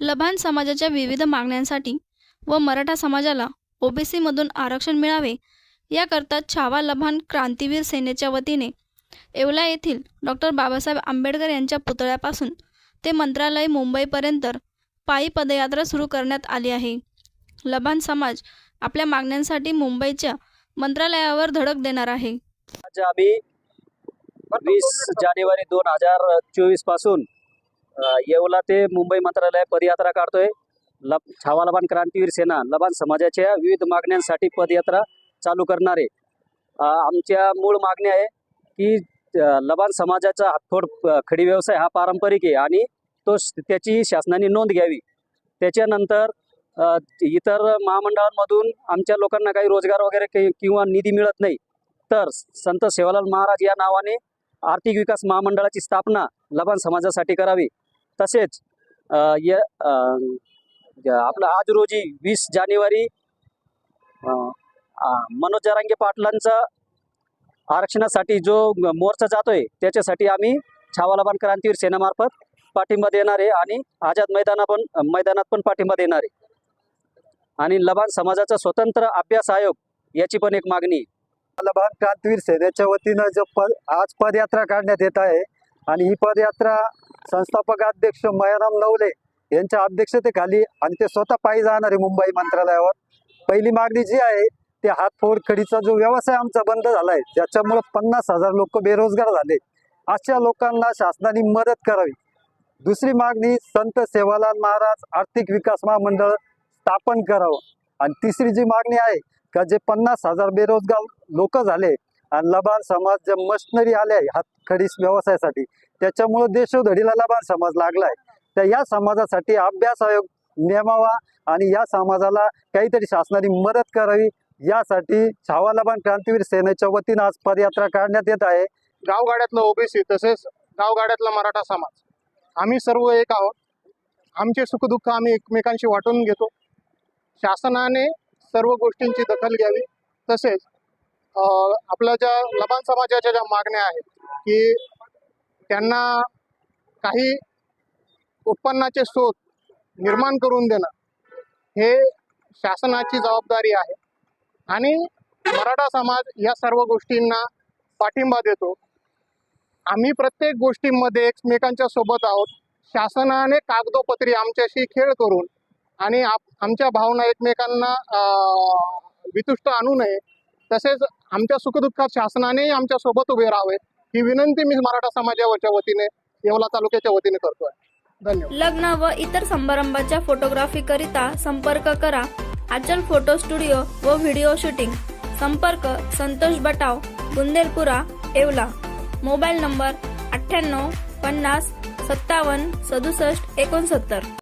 लभान समाजाच्या विविध मागण्यांसाठी व मराठा समाजाला ओबीसीमधून आरक्षण मिळावे याकरता छावा लभान क्रांतीवीर सेनेच्या वतीने येवला येथील डॉक्टर बाबासाहेब आंबेडकर यांच्या पुतळ्यापासून ते मंत्रालय मुंबईपर्यंत पायी पदयात्रा सुरू करण्यात आली आहे. लभान समाज आपल्या मागण्यांसाठी मुंबईच्या मंत्रालयावर धडक देणार आहे. वीस जानेवारी दोन हजार चोवीसपासून येवला ते मुंबई मंत्रालय पदयात्रा काढतोय. लब छावा लबान क्रांतीवीर सेना लबान समाजाच्या विविध मागण्यांसाठी पदयात्रा चालू करणार आहे. आमच्या मूळ मागणी आहे की लबान समाजाचा हातफोड खडी व्यवसाय हा पारंपरिक आहे आणि तो त्याची शासनाने नोंद घ्यावी. त्याच्यानंतर इतर महामंडळांमधून आमच्या लोकांना काही रोजगार वगैरे काही किंवा निधी मिळत नाही. तर संत सेवालाल महाराज या नावाने आर्थिक विकास महामंडळाची स्थापना लबान समाजासाठी करावी. तसेच या आपलं आज रोजी वीस जानेवारी मनोज जरांगे पाटलांचा आरक्षणासाठी जो मोर्चा जातोय त्याच्यासाठी आम्ही छावालाबान क्रांतीवीर सेनेमार्फत पाठिंबा देणार आहे आणि आझाद मैदाना पण मैदानात पण पाठिंबा देणार आहे. आणि लबान समाजाचा स्वतंत्र अभ्यास आयोग याची पण एक मागणी लबान क्रांतीवीर सेनेच्या वतीनं जो पद आज पदयात्रा काढण्यात येत आहे आणि ही पदयात्रा संस्थापक अध्यक्ष मयाराम नवले यांच्या अध्यक्षतेखाली आणि ते स्वतः पायी जाणार आहे मुंबई मंत्रालयावर. पहिली मागणी जी आहे ते हातफोड खडीचा जो व्यवसाय आमचा बंद झाला आहे ज्याच्यामुळे पन्नास हजार लोक बेरोजगार झाले. अशा लोकांना शासनाने मदत करावी. दुसरी मागणी संत सेवालाल महाराज आर्थिक विकास महामंडळ स्थापन करावं. आणि तिसरी जी मागणी आहे का जे पन्नास हजार बेरोजगार लोक झाले आणि लबान समाज जे मशनरी आले आहे हातखडीस व्यवसायासाठी त्याच्यामुळं देशोधडीला लबान समाज लागलाय. तर या समाजासाठी अभ्यास आयोग नेमावा आणि या समाजाला काहीतरी शासनाने मदत करावी यासाठी छावा लबान क्रांतीवीर सेनेच्या वतीनं आज पदयात्रा काढण्यात येत आहे. गावगाड्यातलं ओबीसी तसेच गावगाड्यातला मराठा समाज. आम्ही सर्व एक आहोत. आमचे सुखदुःख आम्ही एकमेकांशी वाटून घेतो. शासनाने सर्व गोष्टींची दखल घ्यावी. तसेच आपल्या ज्या लबान समाजाच्या ज्या मागण्या आहेत की त्यांना काही उत्पन्नाचे स्रोत निर्माण करून देणं हे शासनाची जबाबदारी आहे. आणि मराठा समाज या सर्व गोष्टींना पाठिंबा देतो. आम्ही प्रत्येक गोष्टींमध्ये एकमेकांच्या सोबत आहोत. शासनाने कागदोपत्री आमच्याशी खेळ करून आणि आप आमच्या भावना एकमेकांना वितुष्ट आणू नये तसेच आमच्या सुखदुःखात शासनाने आमच्यासोबत उभे राहावे ही विनंती मी मराठा समाजाच्या वतीने येवला तालुक्याच्या वतीने करतोय. धन्यवाद. लग्न व इतर समारंभाच्या फोटोग्राफी करिता संपर्क करा. आचल फोटो स्टुडिओ व व्हिडिओ शूटिंग. संपर्क संतोष बटाव बुंदेलपुरा येवला. मोबाईल नंबर अठ्ठ्याण्णव पन्नास सत्तावन्न सदुसष्ट एकोणसत्तर.